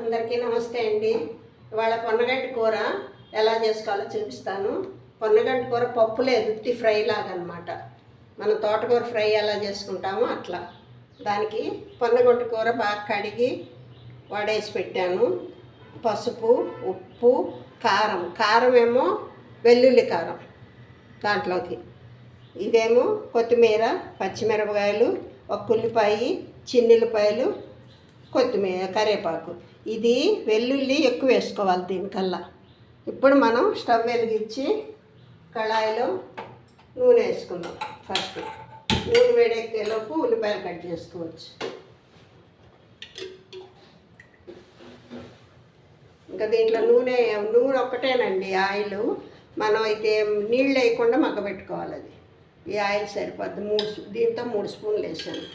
అందరికీ నమస్తే అండి. ఇవాళ పొన్నగంటి కూర ఎలా చేసుకోవాలో చూపిస్తాను. పొన్నగంటి కూర పప్పు లేదు ఉత్తి ఫ్రై లాగా అనమాట మనం తోటకూర ఫ్రై ఎలా చేసుకుంటామో అట్లా. దానికి పొన్నగంటి కూర బాగా కడిగి వడేసి పెట్టాను. పసుపు ఉప్పు కారం. కారం ఏమో వెల్లుల్లి కారం దాంట్లోకి. ఇదేమో కొత్తిమీర పచ్చిమిరపకాయలు ఒక ఉల్లిపాయ చిన్నుల్లిపాయలు కొత్తిమీర కరివేపాకు. ఇది వెల్లుల్లి ఎక్కువ వేసుకోవాలి దీనికల్లా. ఇప్పుడు మనం స్టవ్ వెలిగించి కళాయిలో నూనె వేసుకుందాం ఫస్ట్. నూనె వేడెక్కేలోపు ఉల్లిపాయలు కట్ చేసుకోవచ్చు. ఇంకా దీంట్లో నూనె నూనె ఒక్కటేనండి ఆయిల్. మనం అయితే నీళ్ళు వేయకుండా మగ్గబెట్టుకోవాలి అది. ఈ ఆయిల్ సరిపోద్ది. మూడు దీంతో మూడు స్పూన్లు వేసాను.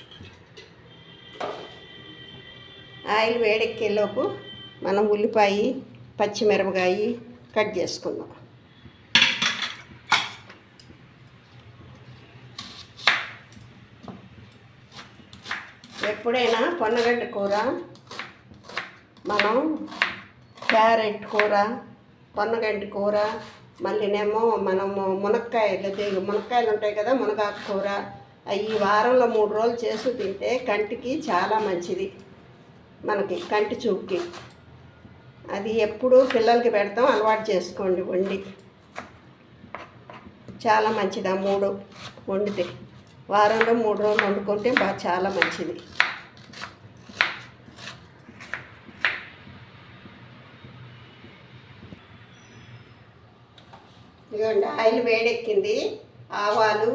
ఆయిల్ వేడెక్కేలోపు మనం ఉల్లిపాయ పచ్చిమిరపకాయ కట్ చేసుకుందాం. ఎప్పుడైనా పొన్నగడ్డ కూర మనం క్యారెట్ కూర పొన్నగడ్డ కూర మళ్ళీనేమో మనము మునక్కాయలు మునక్కాయలు ఉంటాయి కదా మునగాకు కూర అవి వారంలో మూడు రోజులు చేసి తింటే కంటికి చాలా మంచిది. మనకి కంటి చూపుకి. అది ఎప్పుడు పిల్లలకి పెడతాం అలవాటు చేసుకోండి వండి. చాలా మంచిది ఆ మూడు వండితే. వారంలో మూడు రోజులు వండుకుంటే బాగా చాలా మంచిది. ఇదిగోండి ఆయిల్ వేడెక్కింది. ఆవాలు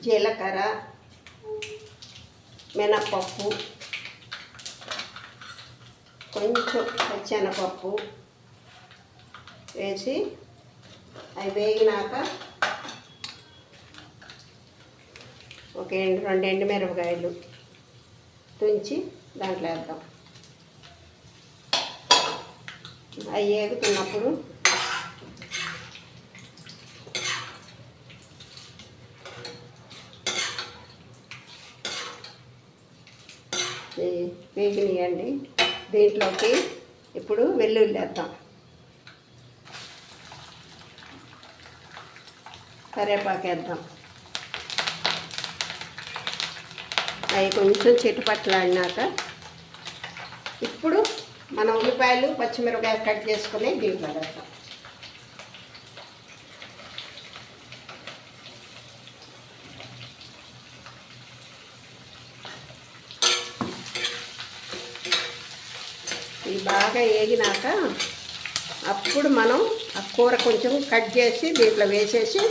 జీలకర్ర మినప్పప్పు కొంచెం పచ్చెనపప్పు వేసి అవి వేగినాక ఒక ఎండు రెండు ఎండుమిరపకాయలు తుంచి దాంట్లో వేద్దాం. అవి వేగుతున్నప్పుడు వేగినాయండి దీంట్లోకి? ఇప్పుడు వెల్లుల్లి వేద్దాం కరేపాకు వేద్దాం అవి కొంచెం చిట్టుపట్లాడినాక ఇప్పుడు మన ఉల్లిపాయలు పచ్చిమిరపకాయలు కట్ చేసుకుని దీంట్లో వేద్దాం. ఇవి బాగా వేగినాక అప్పుడు మనం ఆ కూర కొంచెం కట్ చేసి దీంట్లో వేసేసి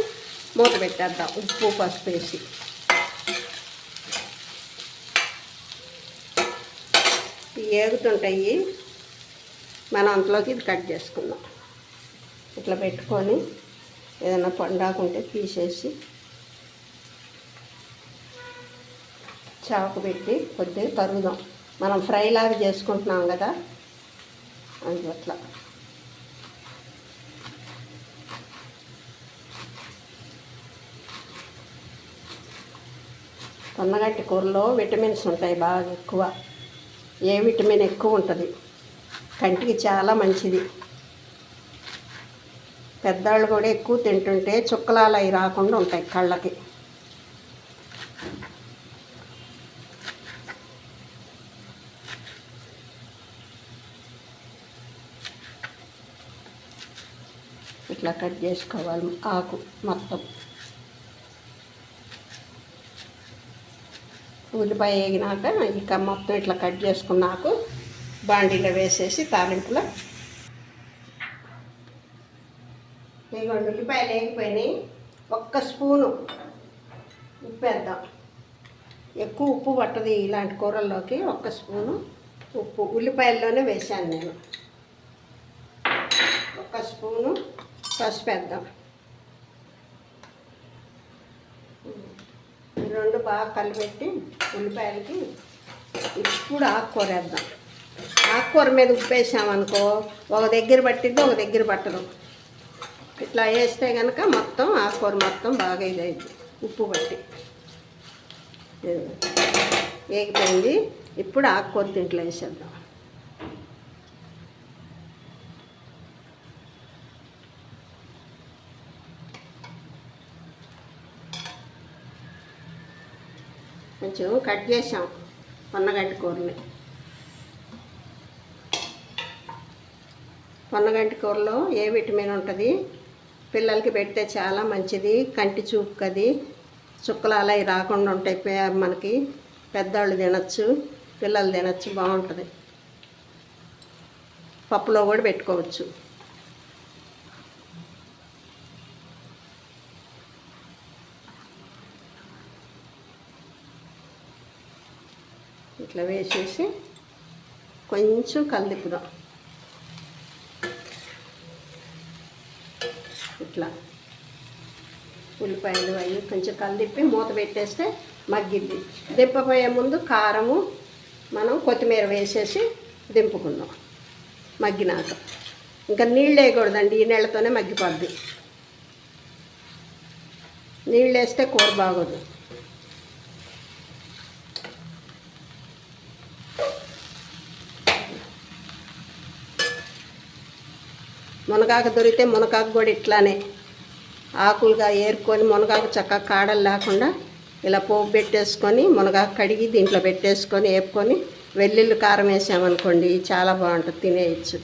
మూత పెట్టేద్దాం. ఉప్పు పసుపు వేసి. ఏగుతుంటాయి. మనం అంతలోకి ఇది కట్ చేసుకుందాం. ఇట్లా పెట్టుకొని ఏదైనా పండాకుంటే తీసేసి చాకు పెట్టి కొద్దిగా తరుగుదాం. మనం ఫ్రైలాగా చేసుకుంటున్నాం కదా. అది అట్లా. కొన్నగట్టి కూరలో విటమిన్స్ ఉంటాయి బాగా ఎక్కువ. ఏ విటమిన్ ఎక్కువ ఉంటుంది? కంటికి చాలా మంచిది. పెద్దవాళ్ళు కూడా ఎక్కువ తింటుంటే చుక్కలాలు అవి రాకుండా ఉంటాయి కళ్ళకి ఇట్లా కట్ చేసుకోవాలి ఆకు మొత్తం. ఉల్లిపాయ వేగినాక ఇక మొత్తం ఇట్లా కట్ చేసుకున్నాక బాండీలో వేసేసి తాలింపులో. ఇదిగోండి ఉల్లిపాయలు వేగిపోయినాయి. ఒక్క స్పూను ఉప్పు వేద్దాం. ఎక్కువ ఉప్పు పట్టదు ఇలాంటి కూరల్లోకి ఒక్క స్పూను ఉప్పు. ఉల్లిపాయల్లోనే వేసాను నేను. ఒక్క స్పూను పసుపు వేద్దాం రెండు బాగా కలిపెట్టి ఉల్లిపాయలకి ఇప్పుడు ఆకుకూర వేద్దాం ఆకుకూర మీద ఉప్పు వేసామనుకో ఒక దగ్గర పట్టిద్ది ఒక దగ్గర పట్టదు. ఇట్లా వేస్తే కనుక మొత్తం ఆకుకూర మొత్తం బాగా ఇదైంది ఉప్పు పట్టి. వేగిపోయింది. ఇప్పుడు ఆకుకూర దీంట్లో వేసేద్దాం. కొంచెం కట్ చేసాం పొన్నగంటి కూరని. పొన్నగంటి కూరలో ఏ విటమిన్ ఉంటుంది? పిల్లలకి పెడితే చాలా మంచిది. కంటి చూపు కది చుక్కలు అలా రాకుండా ఉంటాయి. పే- మనకి పెద్దవాళ్ళు తినచ్చు పిల్లలు తినచ్చు బాగుంటుంది. పప్పులో కూడా పెట్టుకోవచ్చు. ఇట్లా వేసేసి కొంచెం కలిదిప్పుదాం ఇట్లా ఉల్లిపాయలు అవి కొంచెం కలిదిప్పి మూత పెట్టేస్తే మగ్గిద్ది దింపపోయే ముందు కారము మనం కొత్తిమీర వేసేసి దింపుకుందాం. మగ్గినాక. ఇంకా నీళ్ళు వేయకూడదండి ఈ నీళ్ళతోనే మగ్గిపోద్ది. నీళ్ళు వేస్తే కూర బాగోదు. మునగాకు దొరికితే మునగాకు కూడా ఇట్లానే ఆకులుగా ఏరుకొని మునగాకు చక్కగా కాడలు లేకుండా ఇలా పోపు పెట్టేసుకొని మునగాకు కడిగి దీంట్లో పెట్టేసుకొని వేపుకొని వెల్లుల్లి కారం వేసామనుకోండి చాలా బాగుంటుంది తినేయచ్చు.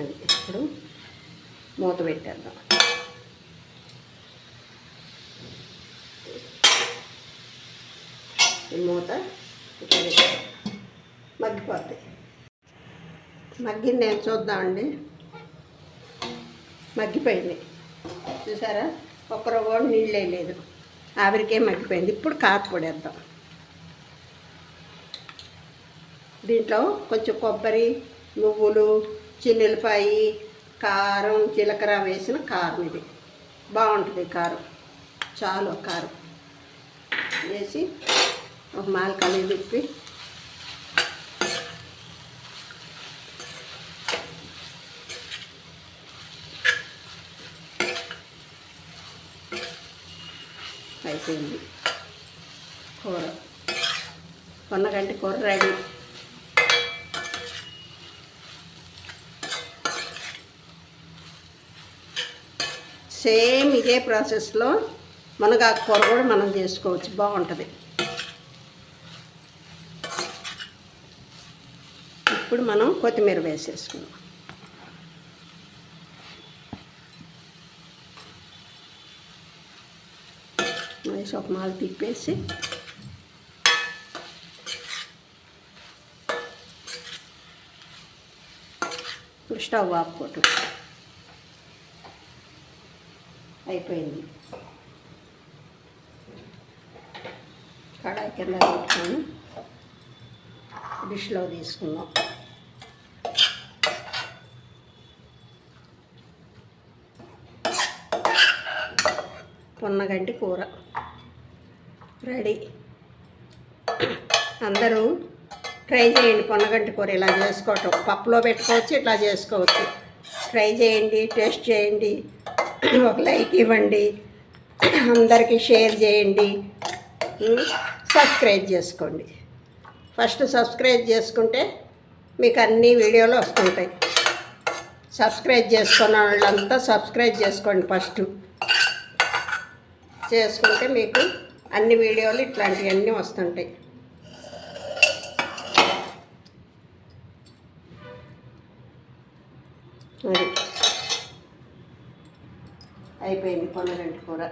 అది ఇప్పుడు మూత పెట్టేద్దాం. ఈ మూత ఇట్లా మగ్గిపోద్ది. మగ్గింది నేను చూద్దామండి? మగ్గిపోయింది. చూసారా? ఒక్కరో కూడా నీళ్ళు వేయలేదు. ఆవిరికే మగ్గిపోయింది. ఇప్పుడు కారపొడి వేద్దాం దీంట్లో కొంచెం కొబ్బరి నువ్వులు చిన్నెలపాయి కారం జీలకర్ర వేసిన కారం ఇది. బాగుంటుంది కారం. చాలు కారం. వేసి ఒక మాల కలిగి తిప్పి. అయిపోయింది. కూర. కొన్నగంటి కూర రెడీ. సేమ్ ఇదే ప్రాసెస్లో మునగాకు కూర కూడా మనం చేసుకోవచ్చు. బాగుంటుంది. ఇప్పుడు మనం కొత్తిమీర వేసేసుకుందాం. వేసి ఒక మాల తిప్పేసి ఇప్పుడు స్టవ్ ఆపుకోవటం అయిపోయింది. కడాయి కింద పెట్టుకొని డిష్లో తీసుకుందాం. పొన్నగంటి కూర. రెడీ. అందరూ ట్రై చేయండి పొన్నగంటి కూర ఇలా చేసుకోవటం. పప్పులో పెట్టుకోవచ్చు ఇట్లా చేసుకోవచ్చు. ట్రై చేయండి టేస్ట్ చేయండి. ఒక లైక్ ఇవ్వండి. అందరికీ షేర్ చేయండి. సబ్స్క్రైబ్ చేసుకోండి. ఫస్ట్ సబ్స్క్రైబ్ చేసుకుంటే మీకు అన్ని వీడియోలు వస్తుంటాయి. సబ్స్క్రైబ్ చేసుకున్న వాళ్ళంతా సబ్స్క్రైబ్ చేసుకోండి ఫస్ట్. చేసుకుంటే మీకు అన్ని వీడియోలు ఇట్లాంటివన్నీ వస్తుంటాయి. అది. అయిపోయింది పొన్నగంటి కూర.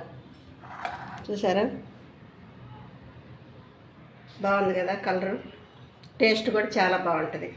చూసారా? బాగుంది కదా కలరు. టేస్ట్ కూడా చాలా బాగుంటుంది.